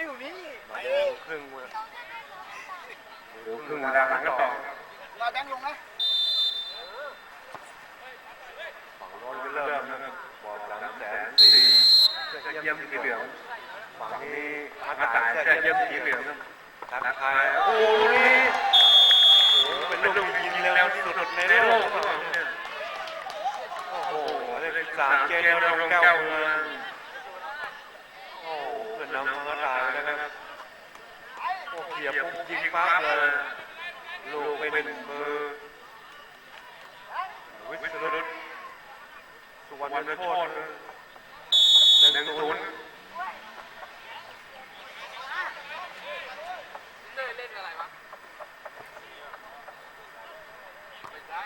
อยู่นี่มาดูครึ่งเวลาดูครึ่งเวลาหลังกันต่อรอแบงค์ลงนะฝั่งโน้นก็เริ่มนะครับบอกสามแสนสี่เสื้อเยี่ยมสีเหลืองฝั่งนี้มาตายเสื้อเยี่ยมสีเหลืองทักทายโอ้ยโอ้โหเป็นลูกยิงเร็วที่สุดในโลกเนี่ยโอ้โหได้สามเกมแล้วลงแก้วเมืองโอ้โหเพื่อนนำมาตายแล้วนะครับ โอ้เขียบปุ๊บยิงปั๊บเลยลูกไปหนึ่งมือวิศรุตสุวรรณโทษหนึ่งศูนย์ เล่นเล่นอะไรวะไม่ใช่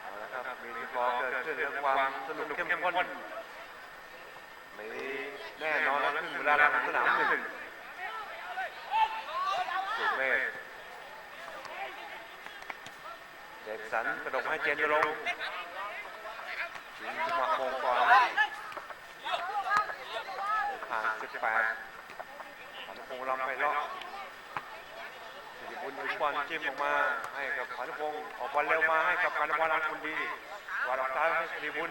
เอาละครับมีฟอร์เกิดขึ้นเรื่องความสนุกเข้มข้นมีแน่นอนแล้วขึ้นเวลาหลังสนามหนึ่งสุดเมฆ เจคสันกระดกให้เจนจะลงยิงจังหวะมงก่อนผ่าน18ผันพงษ์ลำไปเลาะสิริบุญถึงบอลจิ้มออกมาให้กับผันพงษ์ออกบอลเร็วมาให้กับการวารันคุณดีวารันซ้ายให้สิริบุญ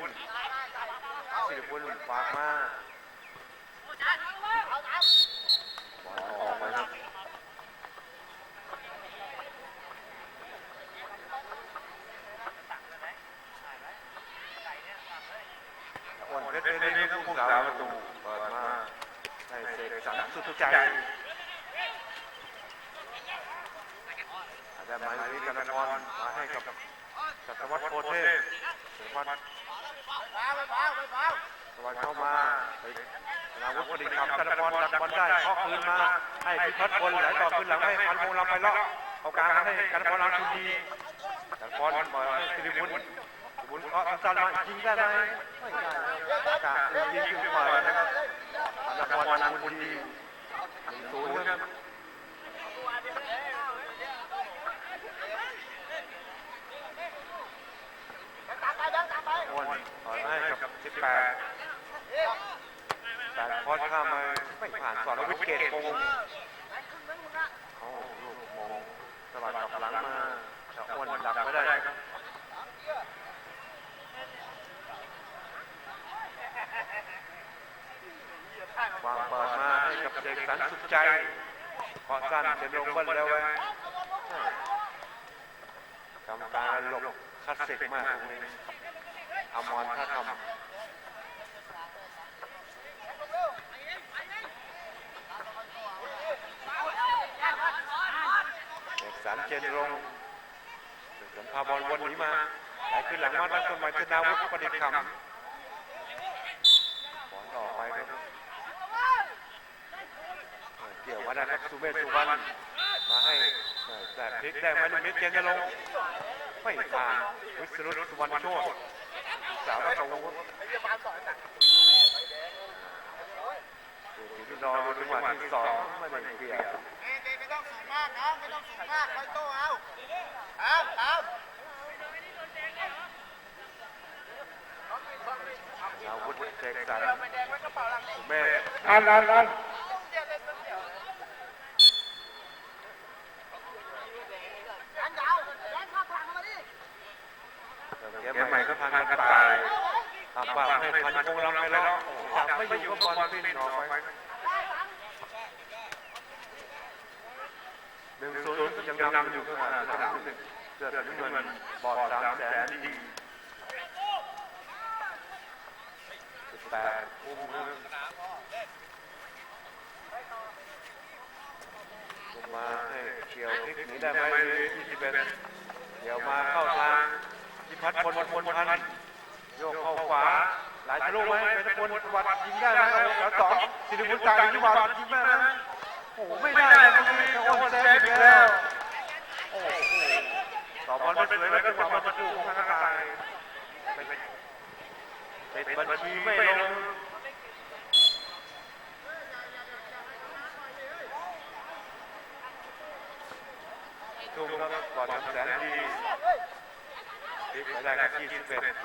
สิริบุญฝากมาบอลออกไปครับ อ้วนเพชรได้ได้ผู้สาวประตูเปิดมาให้เสกสรรสุดใจอาจจะหมายถึงกันพรมาให้กับจักรวัฒน์โพเทพเสกรวัฒน์ฟ้าฟ้าฟ้าสวัสดีเข้ามาไปนาวุฒิประดิษฐ์คำกันพรดักบอลได้เคาะคืนมาให้พิพัฒน์พลไหลต่อขึ้นหลังให้พันพงษ์ลำไปเลาะเอากลางให้กันพรลำคุณดีกันพรปล่อยให้สิริบุญ บุญเคาะสั้นๆมายิงได้ไหมไม่ได้ครับกยิงขึ้นไปนะครับกันพรลำคุณดีหนึ่งศูนย์ครับ ตามไปแบงค์ตามไป อ้วนถอยมาให้กับ 18แต่พอดข้ามมาไม่ผ่านสอนวิทย์เกตคงโอ้ลูกมงสวัสดกับหลังมาจะอ้วนดักไม่ได้ครับวางเปิดมาให้กับเด็กสั นสุขใจเกาะสั้นเดินลงเบิ้ลเร็วไปกรรมการหลบคลาสสิกมากตรงนี้อมรท่าทำเอกสารเจนรงสารพาบอลวนนี้มาไหลขึ้นหลังมาตั้งต้นใหม่ธนาวุฒิประดิษฐ์คำบอลออกไปครับเออเกี่ยวมา ได้ครับสุเมธสุวรรณมาให้เออแต่พลิกได้ไหมลูกนี้เจนจะลงค์ไม่ผ่านวิศรุตสุวรรณโชตสาวประตูดูที่รอดูจังหวะที่สองไม่ได้เกี่ยวเด็กไม่ต้องสูงมากนะไม่ต้องสูงมากคอยโต้เอาเอาเอาอาวุธเสกสรรไปแดงไว้กระเป๋าหลังนี่แม่อันอันอัน เดี๋ยวเล่นเดี๋ยวแบงค์ยาวแบงค์ข้าพลังมาดิ เกมใหม่ก็พันกระต่ายทำปากให้พันคงลำไปแล้วจับไม่อยู่ก็บอลปิ้นออกไปหนึ่งศูนย์ยังนำอยู่ขนาสนามหนึ่งเสื้อสีน้ำเงินบอดสามแสนดีสิบแปดอุ้มนะลงมาให้เกี่ยวพลิกหนีได้ไหมยี่สิบเอ็ดเกี่ยวมาเข้าทางพิพัฒน์พลพลพันโยกเข้าขวา หลายทะลุไหมเป็นพลวัดยิงได้ไหมแล้วสองสิริบุญตายยิงวัดยิงได้ไหมโอ้โหไม่ได้ตรงนี้โอ้โหแซงอีกแล้วโอ้โหต่อบอลไม่สวยแล้วจังหวะมันจะถูกทางกายเป็นบัญชีไม่ลงทุ่มครับก่อนทำแสนดีพลิกไปได้ครับ21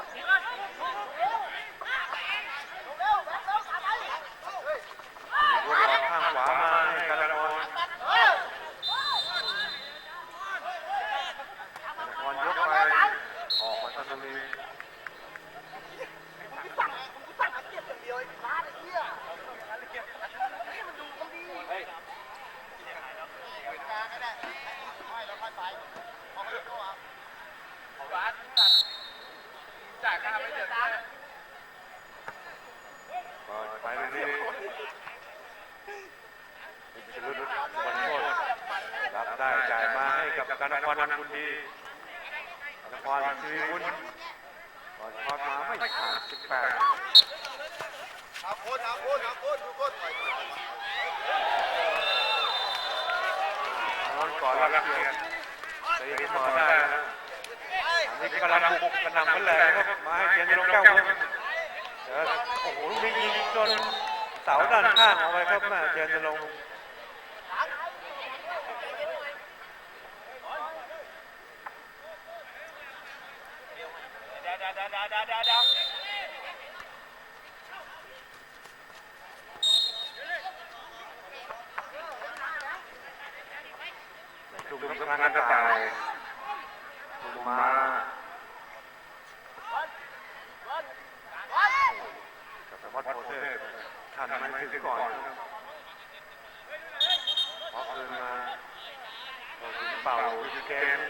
กลางก็ได้ค่อยแล้วค่อยไปพอเขาโต้เอา วัดจ่ายค่าไม่เดือดร้อน ก็ไปเรื่อยๆชลุดวันโทษรับได้จ่ายมาให้กับการนครวันคุณดีนครชีวิวุ้นก่อนทอดมาไม่ขาดสิบแปด เอาโคนเอาโคนเอาโคนทุกคนปล่อย น อนก่อนรับเกียรติตีต่อได้นะอันนี้กำลังบุกกระหน่ำกันแหละครับมาให้เกียรติลงแก้วครับเดี๋ยวโอ้โหลูกนี้ยิงจนเสาด้านข้างเอาไปครับแม่เกียรติลงลูกกำลังก ระต่ายลงมาแต่วัดโพเทพทันมันถึงก่อนพอคืนมาเราถึงเป่าวิเกม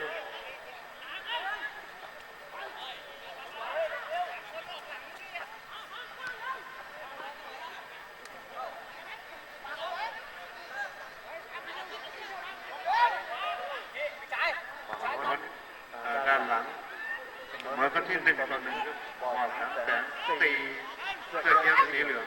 ฝั่งโน้นด้านหลังเมื่อกันที่หนึ่งต่อหนึ่งบอลสามแสนสี่เสื้อเขียวสีเหลือง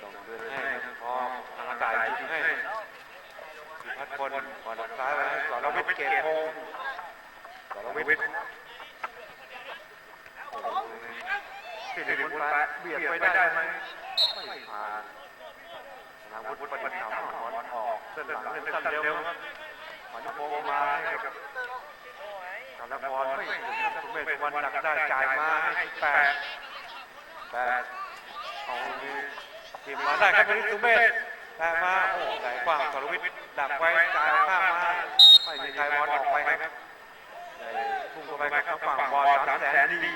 ส่งเดินให้พอทางอากาศยิงให้พิพัฒน์พลก่อนซ้ายไปให้สอนวิทย์เกตโฮมสอนวิทย์สิริบุญแปะ เบียดไปได้ไหมไม่ผ่านนาวุฒิปัญหาบอลออกเส้นหลังเส้นสั้นเร็วครับขวัญโมมาให้กับกำลังบอลไม่ถึงครับเมธวันดักได้จ่ายมาให้แปดแปดเอาเลยทีมมาได้ครับวันนี้สุเมธแต่มาโอ้ไหลกว้างสรวิทย์ดักไว้จ่ายข้ามมาไม่มีใครบอลออกไปครับพุ่งเข้าไปครับฝั่งบอลสามแสนดี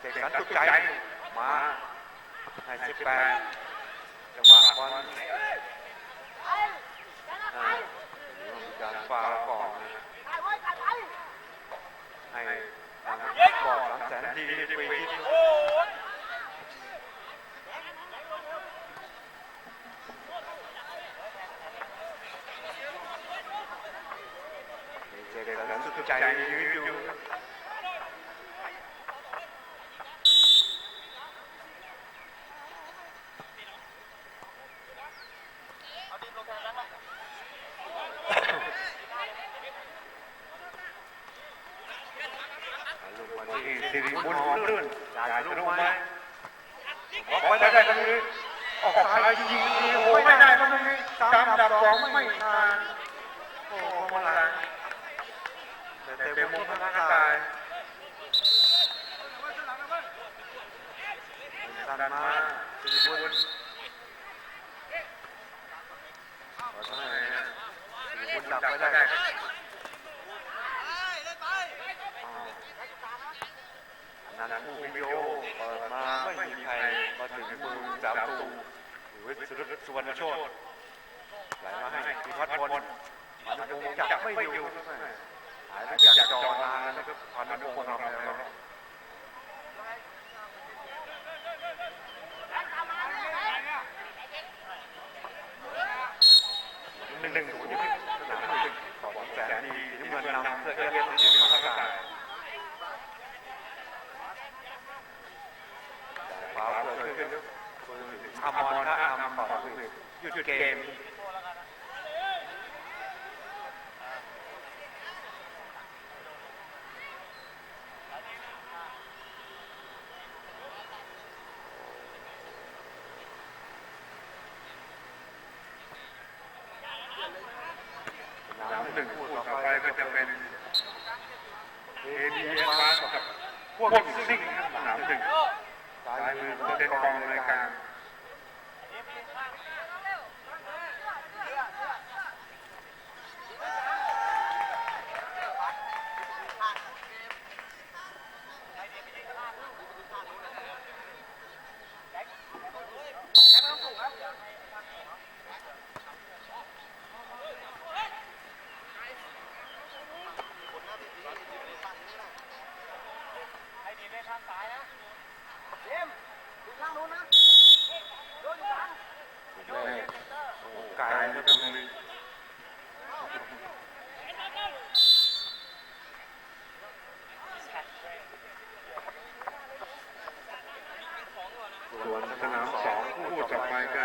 เด็กสันตุกใจมา ห้สิบแปดจังหวะบอลอ่ามีการฟาวล์ก่อนให้ทางบอลสามแสนดีได้ไปที่ เจกันนั้นสุดใจยืนอยู่ลูกมา ที่สิริบุญหอมลื่นจ่ายลูกไหมออกไปได้ได้ตรงนี้ออกซ้ายยิงดีโอ้ไม่ได้ตรงนี้สามดับสองไม่ผ่านโอ้โหมาหลังเตะมุมข้างกายดันมาสิริบุญขอโทษนะสิริบุญดักไม่ได้ครับ นันท์ผู้วิโยเปิดมาไม่มีใครมาถึงมือสามตูหรือสุรสุวรรณโชตไหลมาให้พิพัฒน์พลมันคงจับไม่อยู่หายไปจากจอมานแล้วก็พันธุ์พวงเราแล้วหนึ่งหนึ่งศูนย์สนามหนึ่งต่อแสนดีที่เมืองนำเพื่อเรียกทีมาวเกิดขึ้นคุณอมรนะนำขอหยุดเกมหนึ่งคู่ต่อไปก็จะเป็นเอเดียบาสกับพวกซิ่งสนามหนึ่ง ซ้ายมือก็เป็นกองรายการ แม่โอ้ไกลก็ตรงนี้ ส่วนสนามสองคู่ต่อไปก็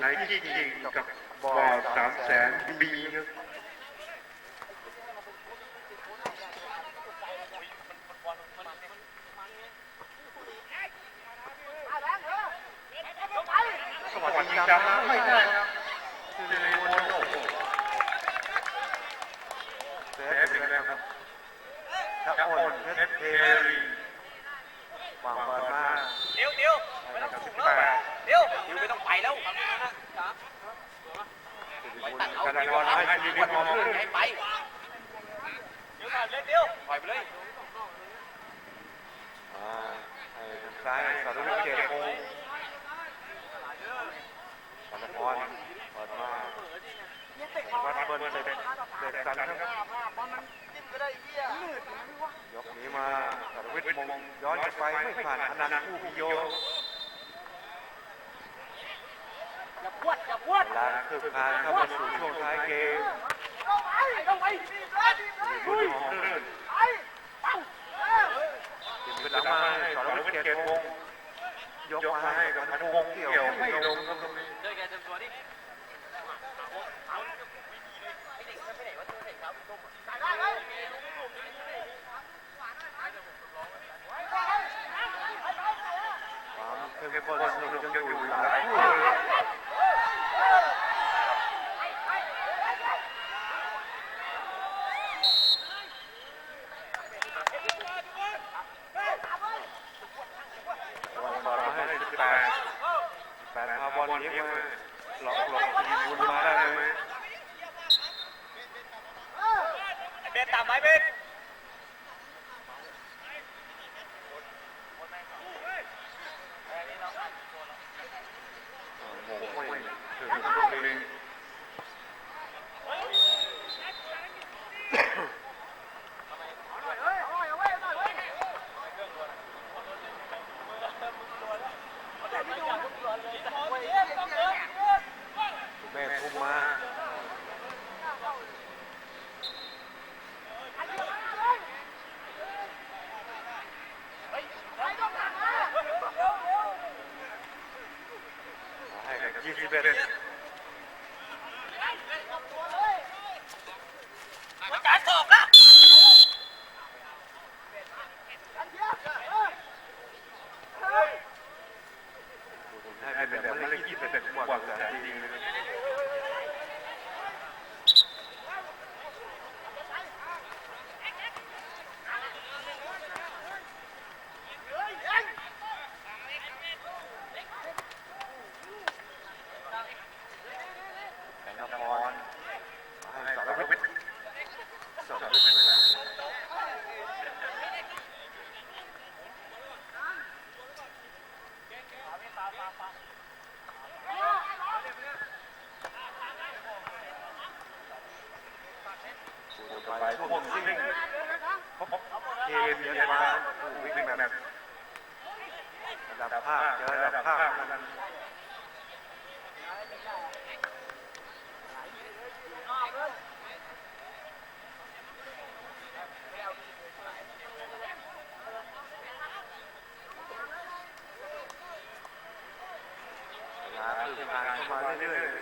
ไนกี้ยิงกับบ่อสามแสนบีครับ สวัสดีจำไม่ได้ครับคือในวันโอ้โหเซฟอีกแล้วครับชักโอนเพชรเทรีวางบอลมา เดี๋ยวเดี๋ยว ให้กับสิบแปด เดี๋ยวเดี๋ยวไม่ต้องไปแล้ว กระดานบอลให้สิริพรขึ้น ให้ไปเดี๋ยวก่อนเล่นเดี๋ยวปล่ อยไปเลยทางซ้ายสารวิทย์เกียรติพงศ์ปานพรเปิดมาวัดเบิร์นเด็กเด็กสันครับยกนี้มาสารวิทย์มงย้อนกลับไปไม่ผ่านอนันต์ผู้พิโยอย่าพวดอย่าพวดเวลาคืบคลานเข้ามาสู่ช่วงท้ายเกมบุญของลื่นติดขึ้น หลังมาให้สารวิทย์เกติพงยกมาให้กับพันวงเกี่ยวไม่ลงครับตรงนี้เจอแกเต็มตัวดิความเข้มข้นสนุกยังอยู่หลายคู่เลย วางบอลมาให้สิบ แปดแปดพาบอลเลี้ยงมาหลอกหลอกทีมบุญมาได้ไหมเบนตามไหมเบน โอ้โหไม่ถึงตรงนี้แม่ทุ่มมาให้ กั การเข้ามาเรื่อยๆ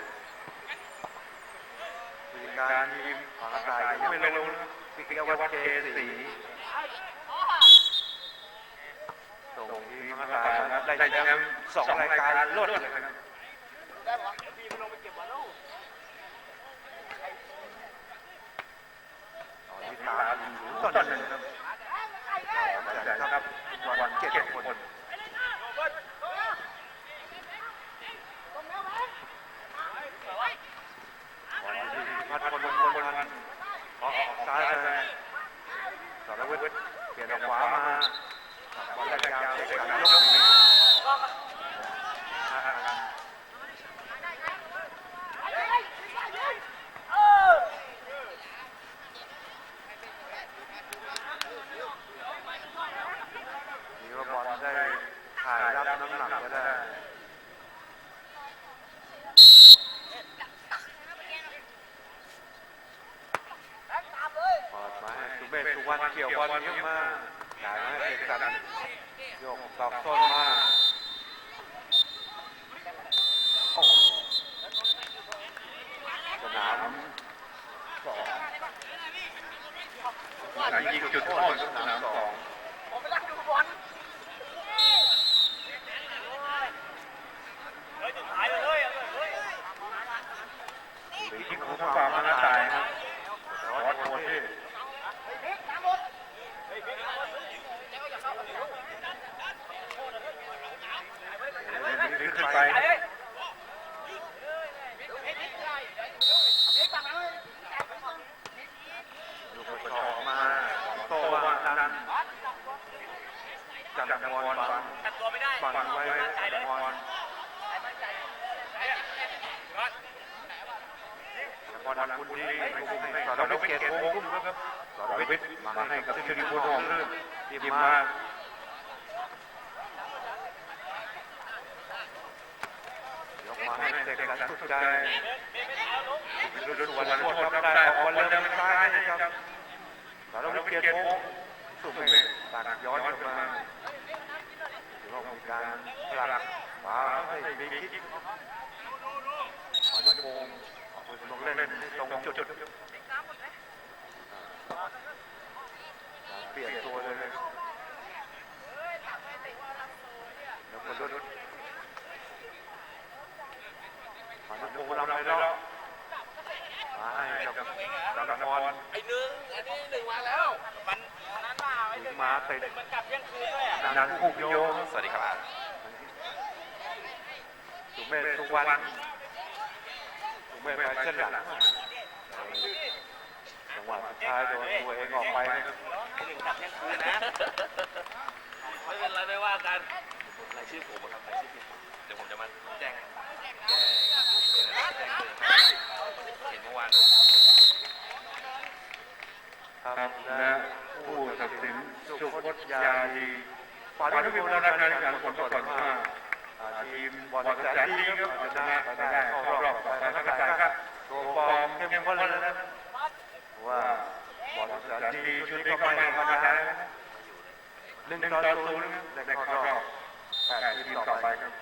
มีการยิมผ่ากายยังไม่ลงนะพิกวัตเกสีส่งทีมากายนะได้แชมป์สองรายการรดเลยครับตอนนี้ตาอยู่ต้นนี้คครับวันเจ็ดคน ให้เด็กกันสุดใจรุ่นวันวันชอบได้ออกวันเดิมซ้ายนะครับสารวิทย์เกตวงศ์สุเมธตักย้อนกลับมาถือว่ามีการผลักฝาให้มีคิกมันโกงลงเล่นตรงจุดเปลี่ยนตัวเลยแล้วคนรุ่น มันโกงเราไปแล้วมาให้กับดันมอนไอ้หนึ่งอันนี้หนึ่งมาแล้ว มันนั้นมาไอ้หนึ่งมาติดมันกลับเที่ยงคืนด้วยอะนันคุกโยสวัสดีครับสุเมธสุกวรรณสุเมธไปเส้นหลังจังหวะสุดท้ายโดนตัวเองออกไปไอ้หนึ่งกลับเที่ยงคืนนะ ไม่เป็นไรไม่ว่ากันรายชื่อผมครับรายชื่อผม เดี๋ยวผมจะมาแจ้งแจ้งเห็นเมื่อวานครับและผู้ตัดสินสุพจน์ยาดีฝ่ายที่มีบอลนักการแข่งขันผลปรากฏว่าทีมบอลแสนดีครับชนะไปได้เข้ารอบต่อไปนักกาครับตัวฟอร์มเข้มข้นเลยนะว่าบอลแสนดีชุดนี้ก็ไม่ธรรมดาหนึ่งต่อศูนย์ในเข้ารอบแปดทีมต่อไปครับ